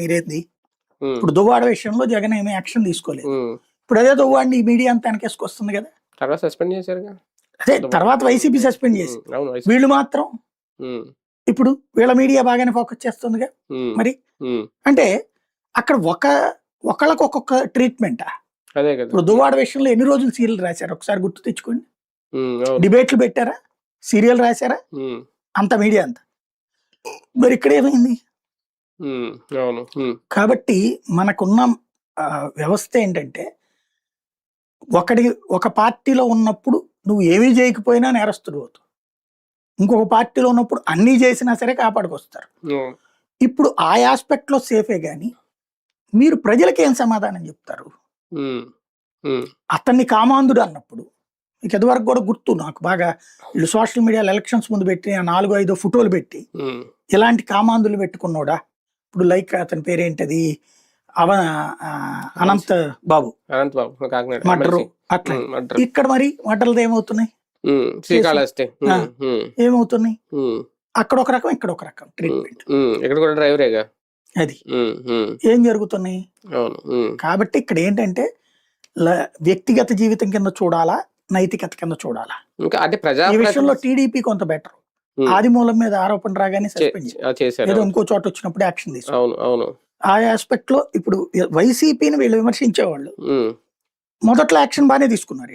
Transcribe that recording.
మీరేంది ఉమ్, ఇప్పుడు దువ్వాడ విషయంలో జగన్ ఏమీ యాక్షన్ తీసుకోలేదు. ఇప్పుడు అదే దువ్వాడిని ఈ మీడియా అంతా వెనకేసుకొస్తుంది కదా. తర్వాత సస్పెండ్ చేశారుగా? అదే తర్వాత వైసీపీ సస్పెండ్ చేసి. వీళ్ళు మాత్రం ఇప్పుడు వీళ్ళ మీడియా బాగానే ఫోకస్ చేస్తుందిగా. మరి అంటే అక్కడ ఒక ఒకళ్ళకి ఒక్కొక్క ట్రీట్మెంట్? అదే కదా. ఇప్పుడు దువ్వాడ విషయంలో ఎన్ని రోజులు సీరియల్ రాశారు? ఒకసారి గుర్తు తెచ్చుకోండి. డిబేట్లు పెట్టారా? సీరియల్ రాశారా? అంత మీడియా అంత. మరి ఇక్కడ ఏమైంది? అవును. కాబట్టి మనకున్న వ్యవస్థ ఏంటంటే ఒకడి ఒక పార్టీలో ఉన్నప్పుడు నువ్వు ఏమీ చేయకపోయినా నేరస్తుడు అవుతావు. ఇంకొక పార్టీలో ఉన్నప్పుడు అన్నీ చేసినా సరే కాపాడుకొస్తారు. ఇప్పుడు ఆ ఆస్పెక్ట్లో సేఫే కానీ మీరు ప్రజలకి ఏం సమాధానం చెప్తారు? అతన్ని కామాంధుడు అన్నప్పుడు మీకు ఎదువరకు కూడా గుర్తు నాకు బాగా వీళ్ళు సోషల్ మీడియాలో ఎలక్షన్స్ ముందు పెట్టి ఆ నాలుగు ఐదు ఫోటోలు పెట్టి ఇలాంటి కామాంధులు పెట్టుకున్నోడా? ఇప్పుడు లైక్ అతని పేరేంటది? అవ అనంత్ బాబు. అనంత్ బాబు కాకినాడ మటరు. అట్లా. ఇక్కడ మరి మటర్లు ఏమవుతున్నాయి? శ్రీకాళహస్తి. ఏమవుతున్నాయి? అక్కడ ఒక రకం ఇక్కడ ఒక రకం ట్రీట్మెంట్ ఇక్కడ కూడా డ్రైవరేగా? అది. ఏం జరుగుతున్నాయి? కాబట్టి ఇక్కడ ఏంటంటే వ్యక్తిగత జీవితం కింద చూడాలా? నైతికత కింద చూడాలా? అంటే ప్రజా ఈ విషయంలో టీడీపీ కొంత బెటర్ ఉమ్, ఆదిమూలం మీద ఆరోపణ రాగానే సస్పెండ్ చేశారు. ఏదో. ఇంకో చోట వచ్చినప్పుడు యాక్షన్ తీసుకో అవును అవును. ఆ ఆస్పెక్ట్లో ఇప్పుడు వైసీపీని వీళ్ళు విమర్శించేవాళ్ళు. ఉమ్, మొదట్లో యాక్షన్ బాగానే తీసుకున్నారు.